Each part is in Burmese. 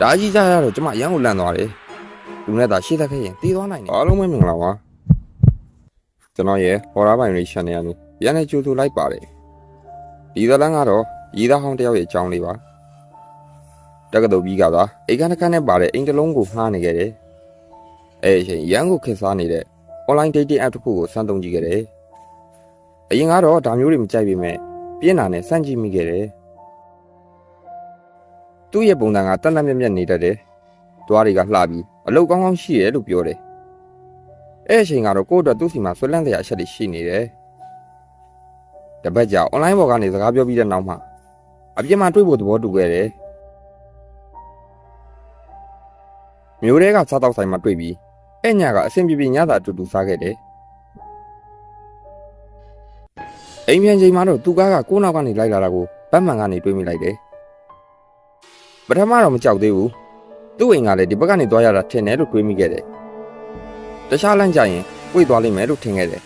ဒါကြီးကြရတော့ကျမရမ်းကိုလန့်သွားတယ်လူနဲ့သာရှေ့သက်ခဲ့ရင်တီးသွားနိုင်တယ်အားလုံးပဲမင်္ဂလာပါကျွန်တော်ရဲ့ horror ပိုင်းလေး channel ကနေပြန်နေကြိုဆိုလိုက်ပါတယ်ဒီသလန်းကတော့ရီသားဟောင်းတစ်ယောက်ရဲ့အကြောင်းလေးပါတက္ကသိုလ်ပြီးကသာအိမ်ကနခန်းနဲ့ပါတဲ့အိမ်တစ်လုံးကိုငှားနေခဲ့တယ်အဲအချိန်ရန်ကိုခက်စားနေတဲ့ online dating app တစ်ခုကိုစမ်းသုံးကြည့်ခဲ့တယ်အရင်ကတော့ဒါမျိုးတွေမကြိုက်ပေမဲ့ပြင်းတာနဲ့စမ်းကြည့်မိခဲ့တယ် သူ့ရဲ့ပုံစံကတန်တန်မြက်မြက်နေတတ်တယ်တွားတွေကလှပြီးအလုတ်ကောင်းကောင်းရှိတယ်လို့ပြောတယ်အဲ့အချိန်ကတော့ကိုယ့်အတွက်သူ့စီမှာဆွဲလန်းစရာအချက်တွေရှိနေတယ်တပတ်ကြာ online ပေါ်ကနေစကားပြောပြီးတဲ့နောက်မှာအပြစ်မှတွေ့ဖို့သဘောတူခဲ့တယ်မျိုးတွေကစားတော့ဆိုင်မှာတွေ့ပြီးအဲ့ညကအဆင်ပြေပြေညသာအတူတူစားခဲ့တယ်အိမ်ပြန်ချိန်မှာတော့သူကားကကိုယ့်နောက်ကနေလိုက်လာတာကိုဗတ်မှန်ကနေတွေးမိလိုက်တယ် ပထမတော့မကြောက်သေးဘူးသူ့အိမ်ကလည်းဒီဘက်ကနေသွားရတာထင်တယ်လို့တွေးမိခဲ့တယ်တခြားလမ်းကြရင်ပွေသွားလိမ့်မယ်လို့ထင်ခဲ့တယ်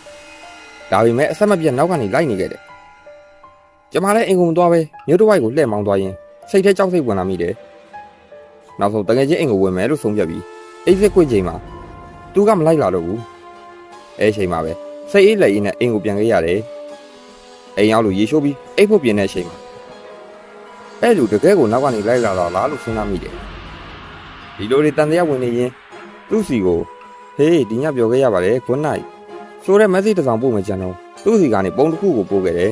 ဒါပေမဲ့အဆက်မပြတ်နောက်ကနေလိုက်နေခဲ့တယ်ကျမလည်းအိမ်ကုန်သွားပဲမြို့တစ်ဝိုက်ကိုလှည့်မောင်းသွားရင်စိတ်ထဲကြောက်စိတ်ဝင်လာမိတယ်နောက်ဆုံးတကယ်ချင်းအိမ်ကိုဝင်မယ်လို့ဆုံးဖြတ်ပြီးအိတ်စစ်ကွေ့ချိန်မှာသူကမလိုက်လာတော့ဘူးအဲချိန်မှာပဲစိတ်အေးလက်အေးနဲ့အိမ်ကိုပြန်ခဲ့ရတယ်အိမ်ရောက်လို့ရေရှိုးပြီးအိတ်ဖို့ပြင်တဲ့အချိန်မှာ အဲ့လူတကယ်ကိုနောက်ကနေလိုက်လာတာလားလို့စဉ်းစားမိတယ်ဒီလိုတွေတန်တရားဝင်နေရင်သူ့စီကိုဟေးဒီညပြောခဲ့ရပါတယ် good night ဆိုတဲ့ message တစ်စောင်ပို့မယ်ကြံတော့သူ့စီကနေပုံတစ်ခုကိုပို့ခဲ့တယ်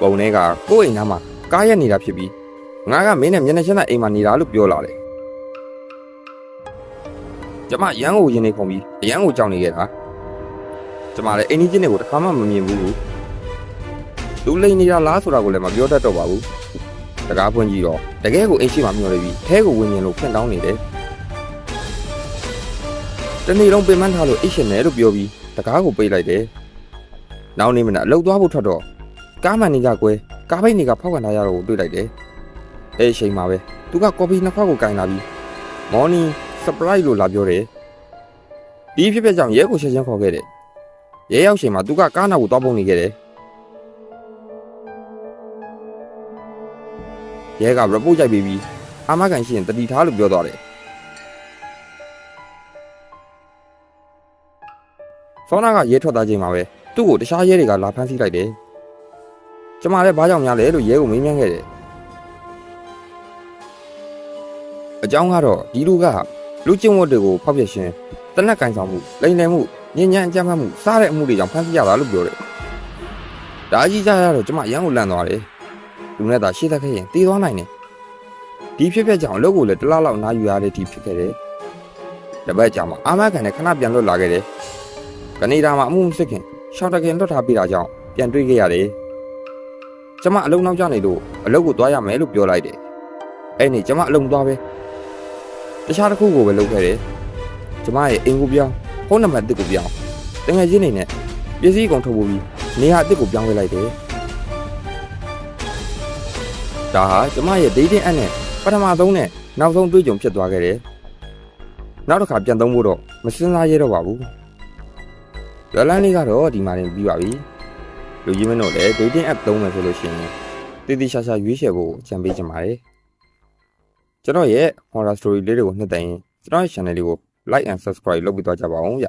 ပုံထဲကကိုယ့်အိမ်သားမှာကားရက်နေတာဖြစ်ပြီးငါကမင်းနဲ့မျက်နှာချင်းသားအိမ်မှာနေတာလို့ပြောလာတယ်ကျမရန်ကိုရင်နေခုံပြီးအရန်ကိုကြောက်နေခဲ့တာကျမလည်းအိမ်ကြီးချင်းတွေကိုတစ်ခါမှမမြင်ဘူး လူလိန်နေတာလားဆိုတာကိုလည်းမပြောတတ်တော့ပါဘူးတကားပွင့်ကြည့်တော့တကယ်ကိုအိမ်ရှိမှမျောနေပြီးထဲကိုဝင်ရင်လို့ဖွင့်တောင်းနေတယ်တနေ့လုံးပင်မထားလို့အိတ်ရှင်တယ်လို့ပြောပြီးတကားကိုပိတ်လိုက်တယ်နောက်နေ့မနက်အလုပ်သွားဖို့ထွက်တော့ကားမန်နေဂျာကွဲကားဘိတ်နေကဖောက်ကန်ထားရတော့ကိုတွေ့လိုက်တယ်အဲ့ဒီအချိန်မှာပဲသူကကော်ဖီနှစ်ခွက်ကိုကင်လာပြီး morning surprise လို့လာပြောတယ်ဒီဖြစ်ဖြစ်ကြောင့်ရဲကိုချက်ချင်းခေါ်ခဲ့တယ်ရဲရောက်ချိန်မှာသူကကားနာကိုတောက်ပုံနေခဲ့တယ် ရဲက report ကြိုက်ပြီးပြီးအာမခံရှိရင်တတိထားလို့ပြောသွားတယ်ဆောနာကရဲထွက်သွားချိန်မှာပဲသူ့ကိုတခြားရဲတွေကလာဖမ်းဆီးလိုက်တယ်ကျမလည်းဘာကြောင့်များလဲလို့ရဲကိုမေးမြန်းခဲ့တယ်အကြောင်းကတော့ဒီလူကလူကျင့်ဝတ်တွေကိုဖောက်ပြရှင်တနက်ကင်ဆောင်မှုလိန်လည်မှုညဉ့်ညမ်းအကြမ်းဖက်မှုစားတဲ့အမှုတွေကြောင့်ဖမ်းဆီးရတာလို့ပြောတယ်ဒါကြီးကြရတော့ကျမရမ်းကိုလန့်သွားတယ် လူနဲ့သာရှေ့သက်ခဲ့ရင်တီးသွားနိုင်တယ်ဒီဖြစ်ဖြစ်ကြောင့်အလုပ်ကိုလည်းတစ်လားလောက်နားယူရတဲ့ဒီဖြစ်ခဲ့တယ်တပတ်ကြာမှအာမခံနဲ့ခဏပြန်လွတ်လာခဲ့တယ်ကနေဒါမှာအမှုမစစ်ခင်ရှောင်းတခင်လွတ်ထားပြီးတာကြောင့်ပြန်တွေ့ခဲ့ရတယ်ကျမအလုံးနောက်ကျနေလို့အလုပ်ကိုသွားရမယ်လို့ပြောလိုက်တယ်အဲ့นี่ကျမအလုံးသွားပဲတခြားတစ်ခုကိုပဲလုပ်ခဲ့တယ်ကျမရဲ့အင်ကိုပြောင်းဖုန်းနံပါတ်အစ်ကိုပြောင်းတကယ်ချင်းနေနဲ့ပစ္စည်းကုန်ထုတ်ဖို့ပြီးနေရာအစ်ကိုပြောင်းခဲ့လိုက်တယ် ဒါဟာကျမရဲ့ dating app နဲ့ပထမဆုံးနဲ့နောက်ဆုံးတွေ့ကြုံဖြစ်သွားခဲ့တယ်နောက်တစ်ခါပြန်သုံးဖို့တော့မစင်စားရတော့ပါဘူးလွယ်လန်းလေးကတော့ဒီမှာနေပြီးပါပြီလူကြီးမင်းတို့လည်း dating app သုံးမယ်ဆိုလို့ရှိရင်တည်တည်ရှာရှာရွေးချယ်ဖို့ကြံပေးချင်ပါတယ်ကျွန်တော်ရဲ့ horror story လေးတွေကိုနှစ်သိမ့်ရင်ကျွန်တော်ရဲ့ channel လေးကို like and subscribe လုပ်ပြီးသွားကြပါအောင်ဗျ